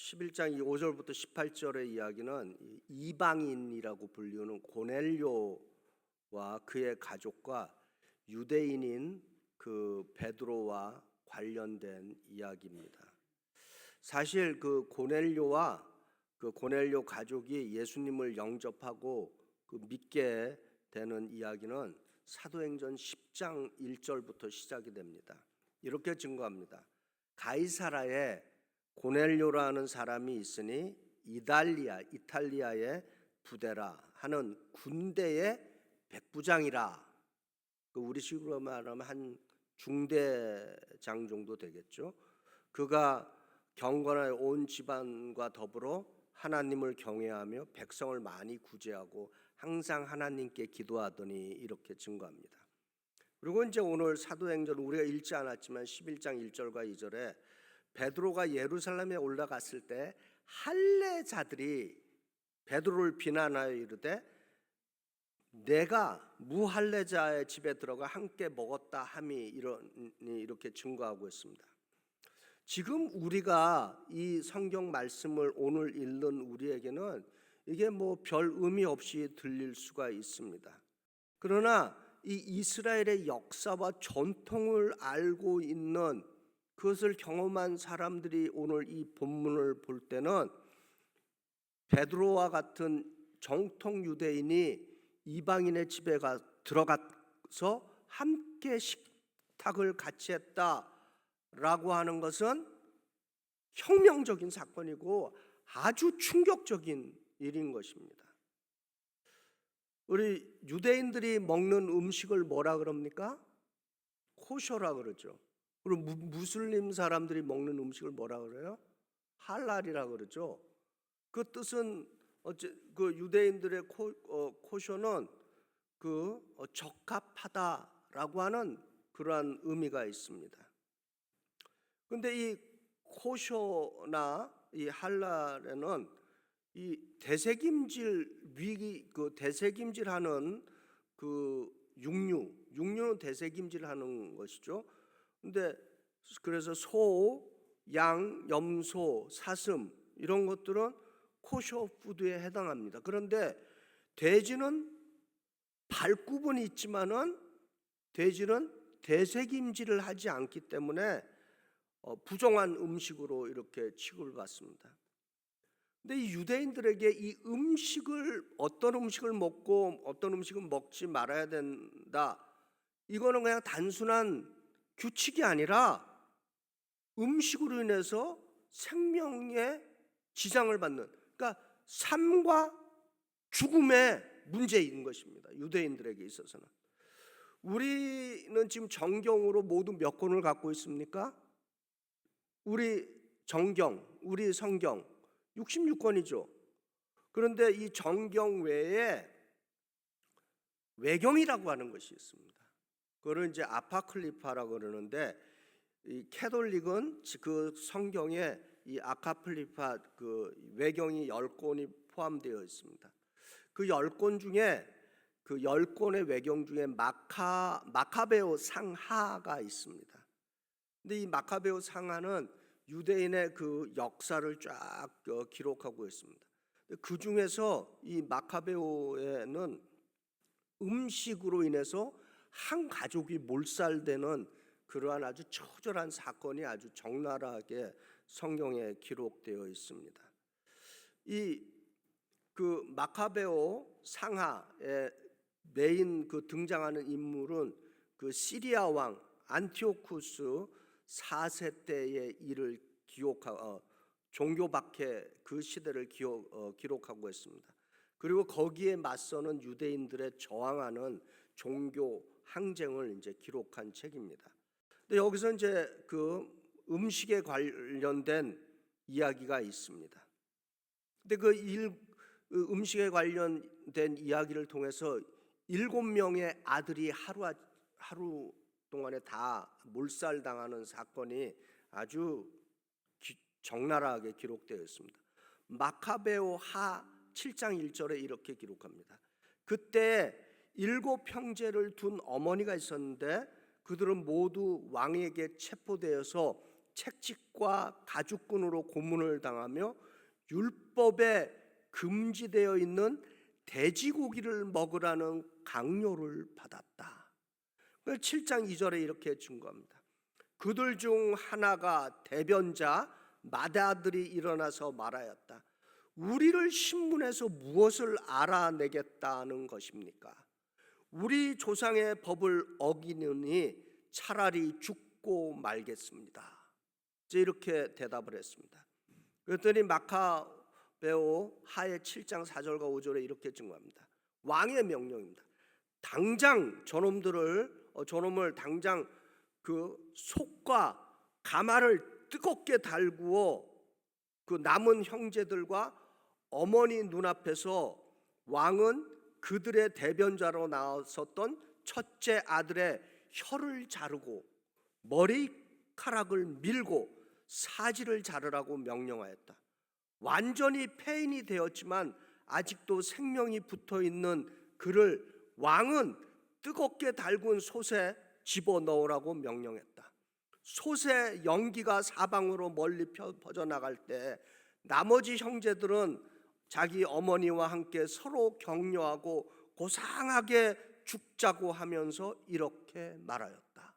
11장 5절부터 18절의 이야기는 이 이방인이라고 불리는 고넬료와 그의 가족과 유대인인 그 베드로와 관련된 이야기입니다. 사실 그 고넬료와 그 고넬료 가족이 예수님을 영접하고 그 믿게 되는 이야기는 사도행전 10장 1절부터 시작이 됩니다. 이렇게 증거합니다. 가이사라에 고넬료라는 사람이 있으니 이달리아 이탈리아의 부대라 하는 군대의 백부장이라 그 우리식으로 말하면 한 중대장 정도 되겠죠. 그가 경건한 온 집안과 더불어 하나님을 경외하며 백성을 많이 구제하고 항상 하나님께 기도하더니 이렇게 증거합니다. 그리고 이제 오늘 사도행전 우리가 읽지 않았지만 11장 1절과 2절에 베드로가 예루살렘에 올라갔을 때 할례자들이 베드로를 비난하여 이르되 내가 무할례자의 집에 들어가 함께 먹었다 함이 이런 이렇게 증거하고 있습니다. 지금 우리가 이 성경 말씀을 오늘 읽는 우리에게는 이게 뭐 별 의미 없이 들릴 수가 있습니다. 그러나 이 이스라엘의 역사와 전통을 알고 있는 그것을 경험한 사람들이 오늘 이 본문을 볼 때는 베드로와 같은 정통 유대인이 이방인의 집에 가 들어가서 함께 식탁을 같이 했다라고 하는 것은 혁명적인 사건이고 아주 충격적인 일인 것입니다. 우리 유대인들이 먹는 음식을 뭐라 그럽니까? 코셔라 그러죠. 그리고 무, 무슬림 사람들이 먹는 음식을 뭐라 그래요? 할랄이라 그러죠. 그 뜻은 어째 그 유대인들의 코, 어, 코쇼는 그 어, 적합하다라고 하는 그러한 의미가 있습니다. 근데 이 코쇼나 이 할랄에는 이 대세김질 위기 그 대세김질하는 그 육류 육류는 대세김질하는 것이죠. 근데 그래서 소, 양, 염소, 사슴 이런 것들은 코쇼 푸드에 해당합니다. 그런데 돼지는 발굽은 있지만은 돼지는 대세김질을 하지 않기 때문에 어, 부정한 음식으로 이렇게 취급을 받습니다. 근데 이 유대인들에게 이 음식을 어떤 음식을 먹고 어떤 음식은 먹지 말아야 된다. 이거는 그냥 단순한 규칙이 아니라 음식으로 인해서 생명에 지장을 받는 그러니까 삶과 죽음의 문제인 것입니다. 유대인들에게 있어서는 우리는 지금 정경으로 모두 몇 권을 갖고 있습니까? 우리 정경, 우리 성경 66권이죠. 그런데 이 정경 외에 외경이라고 하는 것이 있습니다. 그걸 이제 아파클리파라고 그러는데 이 캐톨릭은 그 성경에 이 아카플리파 그 외경이 열 권이 포함되어 있습니다. 그열권 중에 그열 권의 외경 중에 마카 마카베오 상하가 있습니다. 근데 이 마카베오 상하는 유대인의 그 역사를 쫙 어, 기록하고 있습니다. 그 중에서 이 마카베오에는 음식으로 인해서 한 가족이 몰살되는 그러한 아주 처절한 사건이 아주 적나라하게 성경에 기록되어 있습니다. 이 그 마카베오 상하의 메인 그 등장하는 인물은 그 시리아 왕 안티오쿠스 4세 때의 일을 기록하 어, 종교 박해 그 시대를 기록, 어, 기록하고 있습니다. 그리고 거기에 맞서는 유대인들의 저항하는 종교 항쟁을 이제 기록한 책입니다. 근데 여기서 이제 그 음식에 관련된 이야기가 있습니다. 근데 그 일, 음식에 관련된 이야기를 통해서 일곱 명의 아들이 하루 하루 동안에 다 몰살당하는 사건이 아주 기, 적나라하게 기록되어 있습니다. 마카베오 하 7장 1절에 이렇게 기록합니다. 그때 일곱 형제를 둔 어머니가 있었는데 그들은 모두 왕에게 체포되어서 책직과 가죽끈으로 고문을 당하며 율법에 금지되어 있는 돼지고기를 먹으라는 강요를 받았다. 7장 2절에 이렇게 증거합니다. 그들 중 하나가 대변자 마다들이 일어나서 말하였다. 우리를 신문에서 무엇을 알아내겠다는 것입니까? 우리 조상의 법을 어기느니 차라리 죽고 말겠습니다. 이렇게 대답을 했습니다. 그랬더니 마카베오 하의 7장 4절과 5절에 이렇게 증거합니다. 왕의 명령입니다. 당장 저놈들을 어, 저놈을 당장 그 속과 가마를 뜨겁게 달구어 그 남은 형제들과 어머니 눈앞에서 왕은 그들의 대변자로 나섰던 첫째 아들의 혀를 자르고 머리카락을 밀고 사지를 자르라고 명령하였다. 완전히 폐인이 되었지만 아직도 생명이 붙어 있는 그를 왕은 뜨겁게 달군 솥에 집어 넣으라고 명령했다. 솥의 연기가 사방으로 멀리 펴- 퍼져나갈 때 나머지 형제들은 자기 어머니와 함께 서로 격려하고 고상하게 죽자고 하면서 이렇게 말하였다.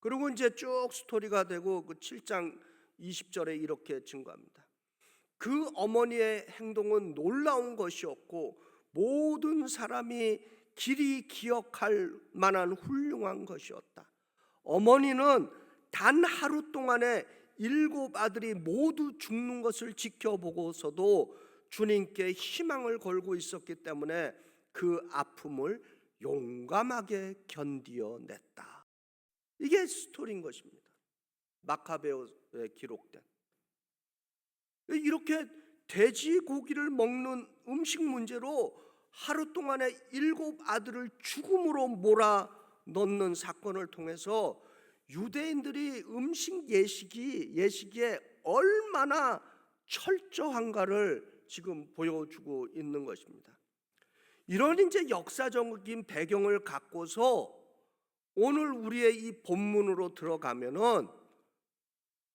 그리고 이제 쭉 스토리가 되고 그 7장 20절에 이렇게 증거합니다. 그 어머니의 행동은 놀라운 것이었고 모든 사람이 길이 기억할 만한 훌륭한 것이었다. 어머니는 단 하루 동안에 일곱 아들이 모두 죽는 것을 지켜보고서도 주님께 희망을 걸고 있었기 때문에 그 아픔을 용감하게 견디어냈다. 이게 스토리인 것입니다. 마카베오에 기록된 이렇게 돼지고기를 먹는 음식 문제로 하루 동안에 일곱 아들을 죽음으로 몰아 넣는 사건을 통해서 유대인들이 음식 예식이 예식에 얼마나 철저한가를 지금 보여주고 있는 것입니다. 이런 이제 역사적인 배경을 갖고서 오늘 우리의 이 본문으로 들어가면은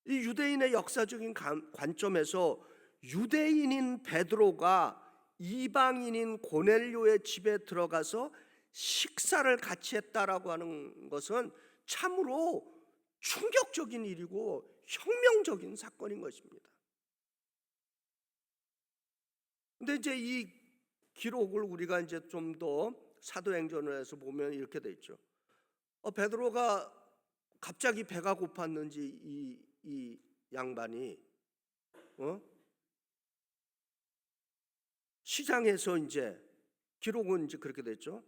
이 유대인의 역사적인 관- 관점에서 유대인인 베드로가 이방인인 고넬료의 집에 들어가서 식사를 같이 했다라고 하는 것은 참으로 충격적인 일이고 혁명적인 사건인 것입니다. 근데 이제 이 기록을 우리가 이제 좀 더 사도행전에서 보면 이렇게 돼 있죠. 어, 베드로가 갑자기 배가 고팠는지 이, 이 양반이 어? 시장에서 이제 기록은 이제 그렇게 됐죠.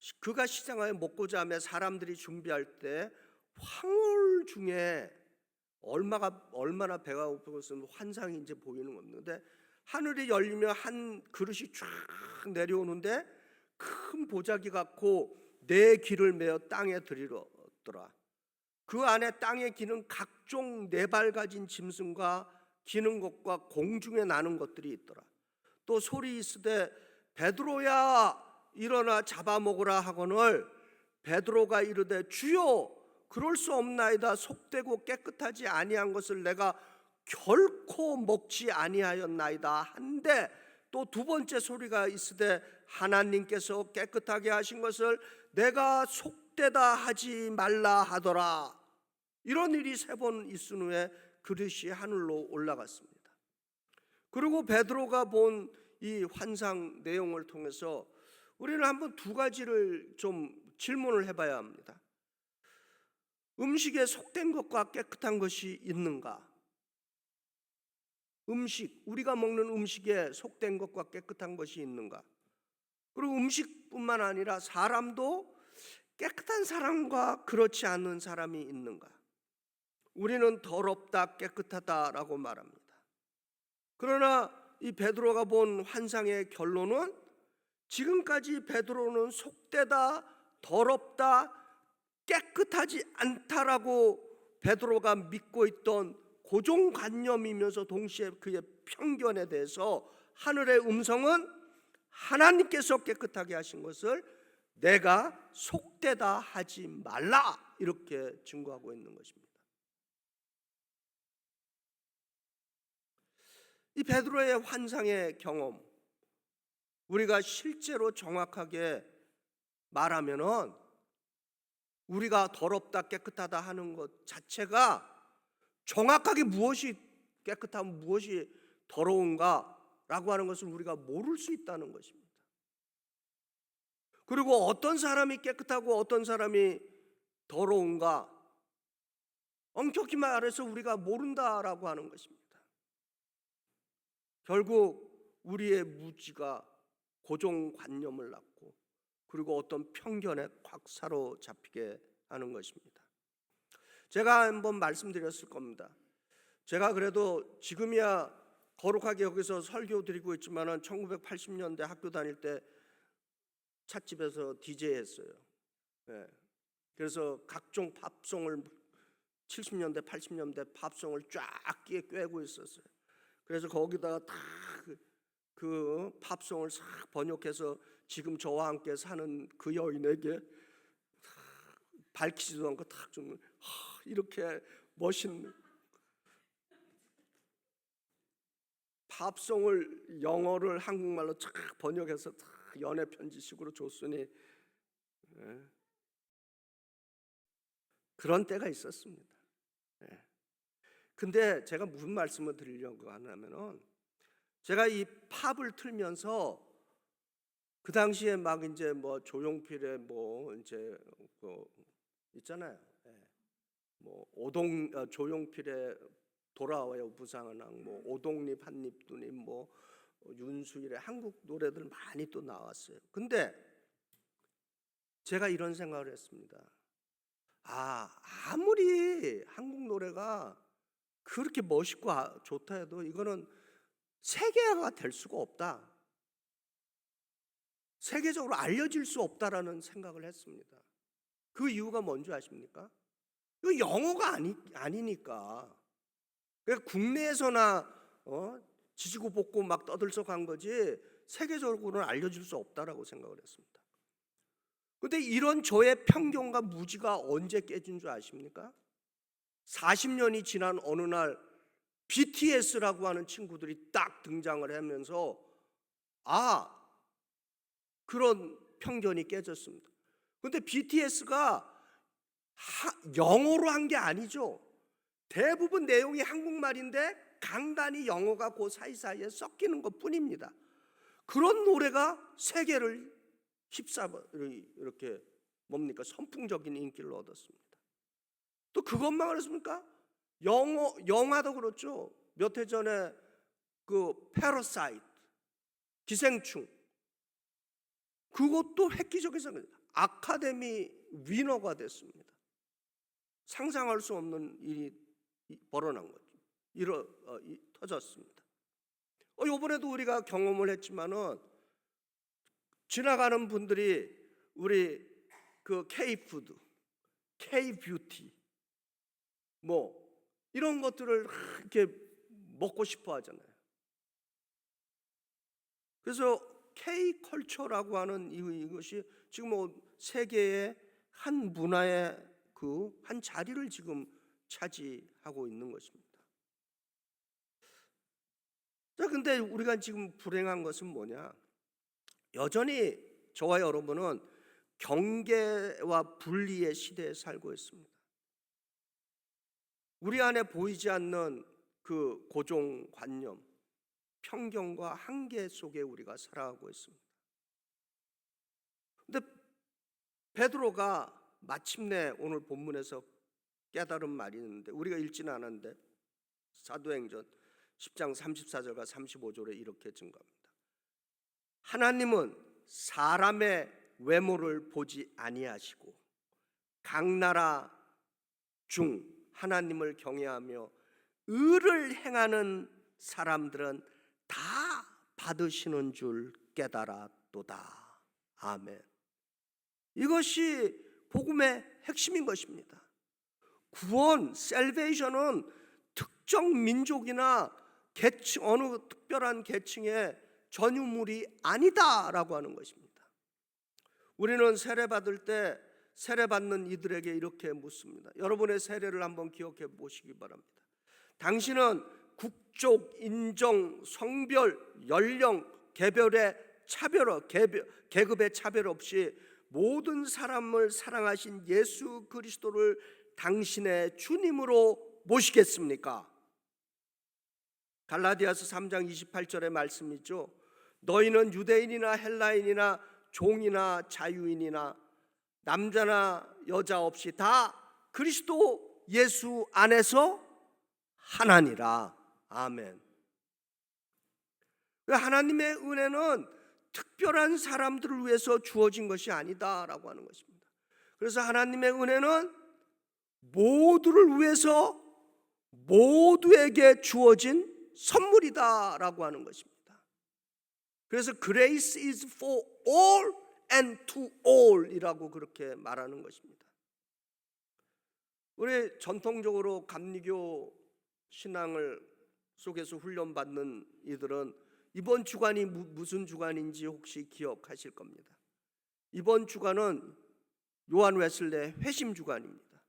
시- 그가 시장에 먹고자 하며 사람들이 준비할 때 황홀 중에 얼마가 얼마나 배가 고프고서 환상이 이제 보이는 건데 하늘이 열리며 한 그릇이 쫙 내려오는데 큰 보자기 같고 네 귀를 메어 땅에 들이더라. 그 안에 땅에 기는 각종 네 발 가진 짐승과 기는 것과 공중에 나는 것들이 있더라. 또 소리 있으되 베드로야 일어나 잡아먹으라 하거늘 베드로가 이르되 주여 그럴 수 없나이다 속되고 깨끗하지 아니한 것을 내가 결코 먹지 아니하였나이다 한데 또 두 번째 소리가 있으되 하나님께서 깨끗하게 하신 것을 내가 속되다 하지 말라 하더라 이런 일이 세 번 있은 후에 그릇이 하늘로 올라갔습니다. 그리고 베드로가 본 이 환상 내용을 통해서 우리는 한번 두 가지를 좀 질문을 해봐야 합니다. 음식에 속된 것과 깨끗한 것이 있는가? 음식, 우리가 먹는 음식에 속된 것과 깨끗한 것이 있는가? 그리고 음식뿐만 아니라 사람도 깨끗한 사람과 그렇지 않은 사람이 있는가? 우리는 더럽다, 깨끗하다라고 말합니다. 그러나 이 베드로가 본 환상의 결론은 지금까지 베드로는 속되다, 더럽다, 깨끗하지 않다라고 베드로가 믿고 있던 고정관념이면서 동시에 그의 편견에 대해서 하늘의 음성은 하나님께서 깨끗하게 하신 것을 내가 속되다 하지 말라 이렇게 증거하고 있는 것입니다. 이 베드로의 환상의 경험 우리가 실제로 정확하게 말하면은 우리가 더럽다 깨끗하다 하는 것 자체가 정확하게 무엇이 깨끗하면 무엇이 더러운가라고 하는 것을 우리가 모를 수 있다는 것입니다. 그리고 어떤 사람이 깨끗하고 어떤 사람이 더러운가 엄격히 말해서 우리가 모른다라고 하는 것입니다. 결국 우리의 무지가 고정관념을 낳고 그리고 어떤 편견에 꽉 사로잡히게 하는 것입니다. 제가 한번 말씀드렸을 겁니다. 제가 그래도 지금이야 거룩하게 여기서 설교 드리고 있지만은 1980년대 학교 다닐 때 찻집에서 DJ 했어요. 예. 그래서 각종 팝송을 70년대 80년대 팝송을 쫙 끼에 꿰고 있었어요. 그래서 거기다가 다 그 그 팝송을 싹 번역해서 지금 저와 함께 사는 그 여인에게 밝히지도 않고 탁 좀 이렇게 멋있는 팝송을 영어를 한국말로 쫙 번역해서 다 연애 편지식으로 줬으니 예. 그런 때가 있었습니다. 예. 근데 제가 무슨 말씀을 드리려고 하냐면은 제가 이 팝을 틀면서 그 당시에 막 이제 뭐 조용필의 뭐 이제 그 있잖아요. 예. 뭐 오동 어, 조용필의 돌아와요 부상은왕 뭐 오동립 한입두님 뭐 윤수일의 한국 노래들 많이 또 나왔어요. 근데 제가 이런 생각을 했습니다. 아 아무리 한국 노래가 그렇게 멋있고 아- 좋다 해도 이거는 세계화가 될 수가 없다. 세계적으로 알려질 수 없다라는 생각을 했습니다. 그 이유가 뭔지 아십니까? 이거 영어가 아니, 아니니까. 그러니까 국내에서나 어, 지지고 볶고 막 떠들썩한 거지 세계적으로는 알려질 수 없다라고 생각을 했습니다. 근데 이런 저의 편견과 무지가 언제 깨진 줄 아십니까? 40년이 지난 어느 날 BTS라고 하는 친구들이 딱 등장을 하면서 아 그런 편견이 깨졌습니다. 근데 BTS가 영어로 한 게 아니죠. 대부분 내용이 한국말인데 간간히 영어가 그 사이사이에 섞이는 것 뿐입니다. 그런 노래가 세계를 휩싸 이렇게 뭡니까 선풍적인 인기를 얻었습니다. 또 그것만 그렇습니까? 영어 영화도 그렇죠. 몇 해 전에 그 패러사이트 기생충 그것도 획기적에서 아카데미 위너가 됐습니다. 상상할 수 없는 일이 벌어난 거죠. 일어 어, 이, 터졌습니다. 어, 이번에도 우리가 경험을 했지만은 지나가는 분들이 우리 그 K 푸드, K 뷰티 뭐 이런 것들을 이렇게 먹고 싶어 하잖아요. 그래서 K 컬처라고 하는 이것이 지금 뭐 세계의 한 문화의 그 한 자리를 지금 차지하고 있는 것입니다. 자, 근데 우리가 지금 불행한 것은 뭐냐? 여전히 저와 여러분은 경계와 분리의 시대에 살고 있습니다. 우리 안에 보이지 않는 그 고정관념, 편견과 한계 속에 우리가 살아가고 있습니다. 근데 베드로가 마침내 오늘 본문에서 깨달은 말이 있는데 우리가 읽지는 않았는데 사도행전 10장 34절과 35절에 이렇게 증거합니다. 하나님은 사람의 외모를 보지 아니하시고 각 나라 중 하나님을 경외하며 의를 행하는 사람들은 다 받으시는 줄 깨달았도다. 아멘. 이것이 복음의 핵심인 것입니다. 구원, 셀베이션은 특정 민족이나 계층 어느 특별한 계층의 전유물이 아니다라고 하는 것입니다. 우리는 세례 받을 때 세례 받는 이들에게 이렇게 묻습니다. 여러분의 세례를 한번 기억해 보시기 바랍니다. 당신은 국적, 인종, 성별, 연령, 개별의 차별, 어- 개별, 계급의 차별 없이 모든 사람을 사랑하신 예수 그리스도를 당신의 주님으로 모시겠습니까? 갈라디아서 3장 28절의 말씀이죠. 너희는 유대인이나 헬라인이나 종이나 자유인이나 남자나 여자 없이 다 그리스도 예수 안에서 하나니라. 아멘. 하나님의 은혜는 특별한 사람들을 위해서 주어진 것이 아니다라고 하는 것입니다. 그래서 하나님의 은혜는 모두를 위해서 모두에게 주어진 선물이다라고 하는 것입니다. 그래서 grace is for all and to all이라고 그렇게 말하는 것입니다. 우리 전통적으로 감리교 신앙을 속에서 훈련받는 이들은 이번 주간이 무, 무슨 주간인지 혹시 기억하실 겁니다. 이번 주간은 요한 웨슬레 회심 주간입니다.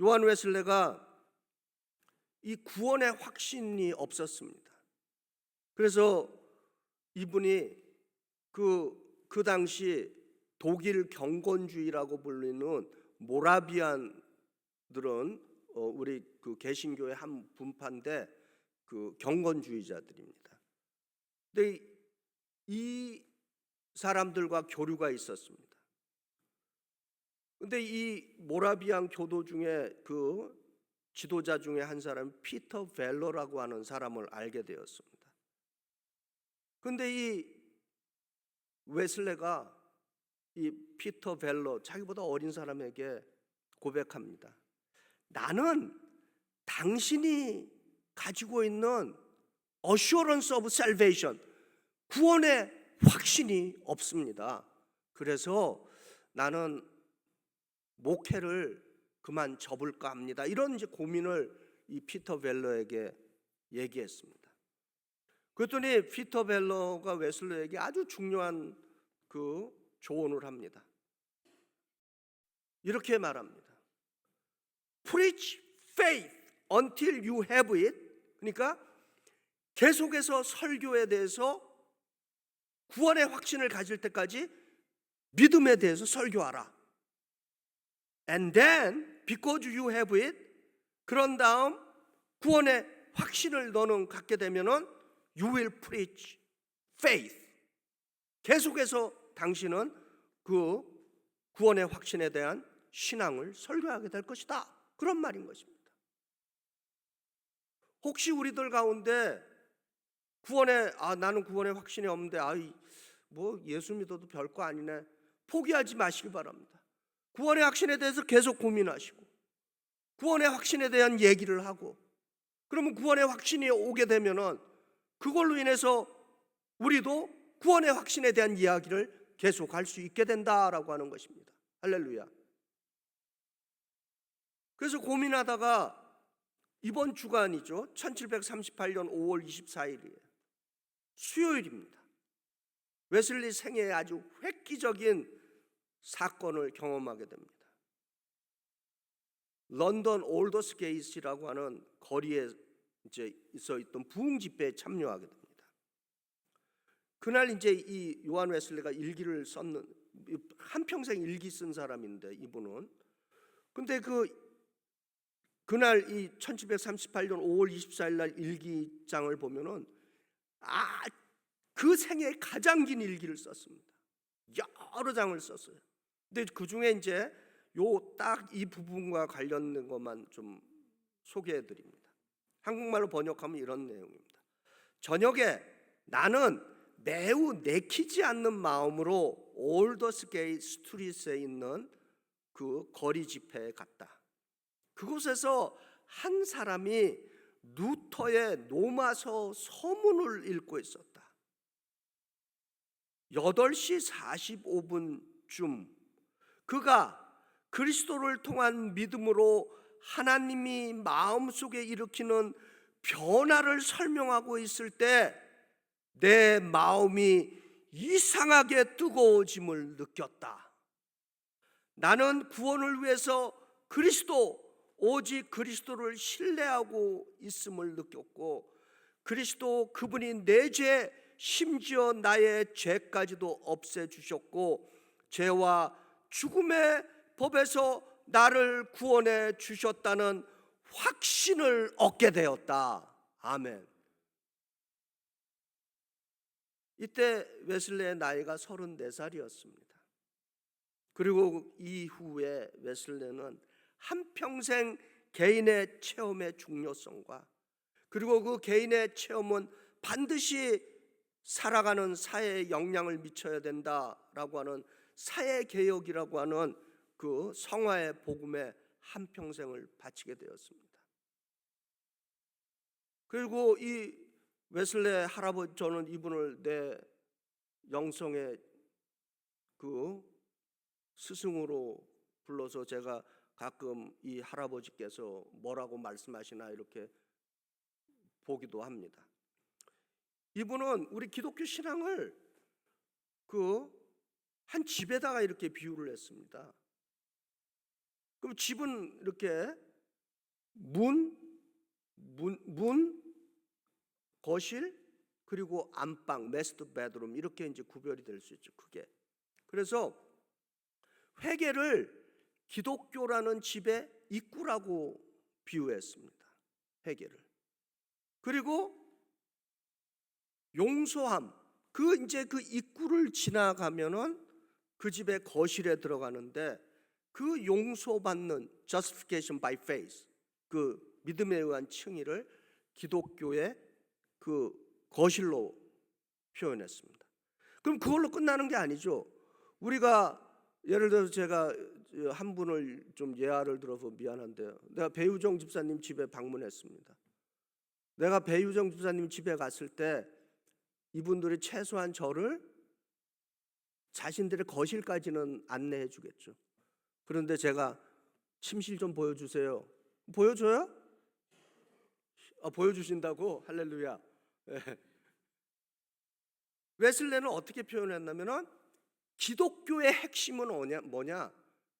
요한 웨슬레가 이 구원의 확신이 없었습니다. 그래서 이분이 그, 그 당시 독일 경건주의라고 불리는 모라비안들은 어, 우리 그 개신교의 한 분파인데 그 경건주의자들입니다. 근데 이 사람들과 교류가 있었습니다. 근데 이 모라비안 교도 중에 그 지도자 중에 한 사람 피터 벨러라고 하는 사람을 알게 되었습니다. 근데 이 웨슬레가 이 피터 벨러 자기보다 어린 사람에게 고백합니다. 나는 당신이 가지고 있는 assurance of salvation 구원의 확신이 없습니다. 그래서 나는 목회를 그만 접을까 합니다. 이런 이제 고민을 이 피터 벨러에게 얘기했습니다. 그랬더니 피터 벨러가 웨슬러에게 아주 중요한 그 조언을 합니다. 이렇게 말합니다. Preach faith until you have it. 그러니까 계속해서 설교에 대해서 구원의 확신을 가질 때까지 믿음에 대해서 설교하라. And then because you have it 그런 다음 구원의 확신을 너는 갖게 되면은 you will preach faith. 계속해서 당신은 그 구원의 확신에 대한 신앙을 설교하게 될 것이다. 그런 말인 것입니다. 혹시 우리들 가운데 구원에 아 나는 구원의 확신이 없는데 아이 뭐 예수 믿어도 별거 아니네. 포기하지 마시기 바랍니다. 구원의 확신에 대해서 계속 고민하시고 구원의 확신에 대한 얘기를 하고 그러면 구원의 확신이 오게 되면은 그걸로 인해서 우리도 구원의 확신에 대한 이야기를 계속 할 수 있게 된다라고 하는 것입니다. 할렐루야. 그래서 고민하다가 이번 주간이죠. 1738년 5월 24일이에요. 수요일입니다. 웨슬리 생애에 아주 획기적인 사건을 경험하게 됩니다. 런던 올더스 게이트라고 하는 거리에 이제 있어 있던 부흥 집회에 참여하게 됩니다. 그날 이제 이 요한 웨슬리가 일기를 썼는 한 평생 일기 쓴 사람인데 이분은 근데 그 그날 이 1738년 5월 24일 날 일기장을 보면은 아 그 생애 가장 긴 일기를 썼습니다. 여러 장을 썼어요. 근데 그 중에 이제 요 딱 이 부분과 관련된 것만 좀 소개해 드립니다. 한국말로 번역하면 이런 내용입니다. 저녁에 나는 매우 내키지 않는 마음으로 올더스게이 스트리트에 있는 그 거리 집회에 갔다. 그곳에서 한 사람이 루터의 노마서 서문을 읽고 있었다. 8시 45분쯤 그가 그리스도를 통한 믿음으로 하나님이 마음속에 일으키는 변화를 설명하고 있을 때 내 마음이 이상하게 뜨거워짐을 느꼈다. 나는 구원을 위해서 그리스도 오직 그리스도를 신뢰하고 있음을 느꼈고 그리스도 그분이 내 죄 심지어 나의 죄까지도 없애 주셨고 죄와 죽음의 법에서 나를 구원해 주셨다는 확신을 얻게 되었다. 아멘. 이때 웨슬레의 나이가 34살이었습니다. 그리고 이후에 웨슬레는 한평생 개인의 체험의 중요성과 그리고 그 개인의 체험은 반드시 살아가는 사회에 영향을 미쳐야 된다라고 하는 사회 개혁이라고 하는 그 성화의 복음에 한 평생을 바치게 되었습니다. 그리고 이 웨슬레 할아버지 저는 이분을 내 영성의 그 스승으로 불러서 제가 가끔 이 할아버지께서 뭐라고 말씀하시나 이렇게 보기도 합니다. 이분은 우리 기독교 신앙을 그 한 집에다가 이렇게 비유를 했습니다. 그럼 집은 이렇게 문, 문, 문, 거실 그리고 안방, 메스터 베드룸 이렇게 이제 구별이 될 수 있죠. 크게. 그래서 회개를 기독교라는 집의 입구라고 비유했습니다. 회개를. 그리고 용서함. 그 이제 그 입구를 지나가면은 그 집의 거실에 들어가는데 그 용서받는 justification by faith 그 믿음에 의한 칭의를 기독교의 그 거실로 표현했습니다. 그럼 그걸로 끝나는 게 아니죠. 우리가 예를 들어서 제가 한 분을 좀 예화를 들어서 미안한데요. 내가 배유정 집사님 집에 방문했습니다. 내가 배유정 집사님 집에 갔을 때 이분들이 최소한 저를 자신들의 거실까지는 안내해 주겠죠. 그런데 제가 침실 좀 보여주세요. 보여줘요? 아, 보여주신다고 할렐루야. 예. 웨슬레는 어떻게 표현했냐면은 기독교의 핵심은 뭐냐, 뭐냐?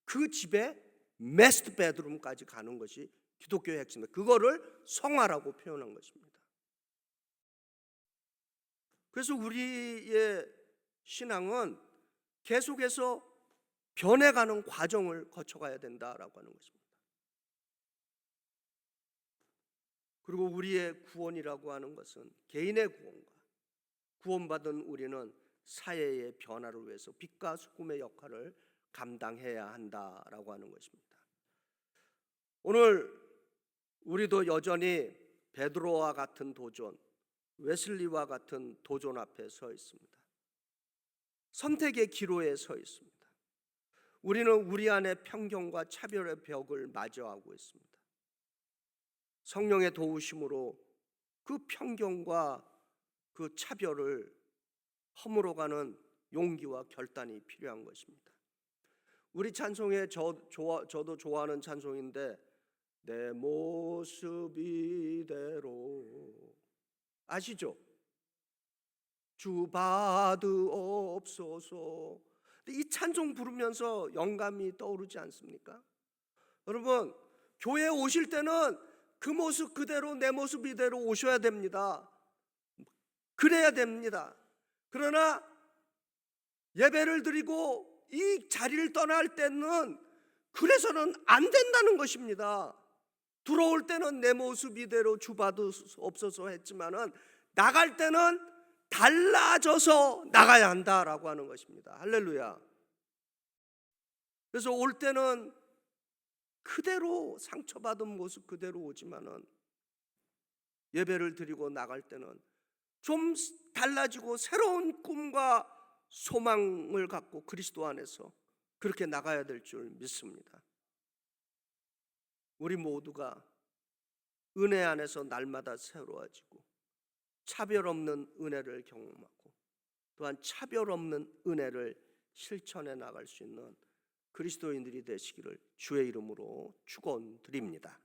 그 집에 메스트 베드룸까지 가는 것이 기독교의 핵심이에요. 그거를 성화라고 표현한 것입니다. 그래서 우리의 신앙은 계속해서 변해가는 과정을 거쳐가야 된다라고 하는 것입니다. 그리고 우리의 구원이라고 하는 것은 개인의 구원과 구원받은 우리는 사회의 변화를 위해서 빛과 소금의 역할을 감당해야 한다라고 하는 것입니다. 오늘 우리도 여전히 베드로와 같은 도전, 웨슬리와 같은 도전 앞에 서 있습니다. 선택의 기로에 서 있습니다. 우리는 우리 안에 편견과 차별의 벽을 마주하고 있습니다. 성령의 도우심으로 그 편견과 그 차별을 허물어가는 용기와 결단이 필요한 것입니다. 우리 찬송에 저 좋아 저도 좋아하는 찬송인데 내 모습 이대로 아시죠? 주 받으옵소서. 이 찬송 부르면서 영감이 떠오르지 않습니까? 여러분 교회 오실 때는 그 모습 그대로 내 모습 이대로 오셔야 됩니다. 그래야 됩니다. 그러나 예배를 드리고 이 자리를 떠날 때는 그래서는 안 된다는 것입니다. 들어올 때는 내 모습 이대로 주봐도 없어서 했지만은 나갈 때는 달라져서 나가야 한다라고 하는 것입니다. 할렐루야. 그래서 올 때는 그대로 상처받은 모습 그대로 오지만은 예배를 드리고 나갈 때는 좀 달라지고 새로운 꿈과 소망을 갖고 그리스도 안에서 그렇게 나가야 될 줄 믿습니다. 우리 모두가 은혜 안에서 날마다 새로워지고 차별 없는 은혜를 경험하고 또한 차별 없는 은혜를 실천해 나갈 수 있는 그리스도인들이 되시기를 주의 이름으로 축원드립니다.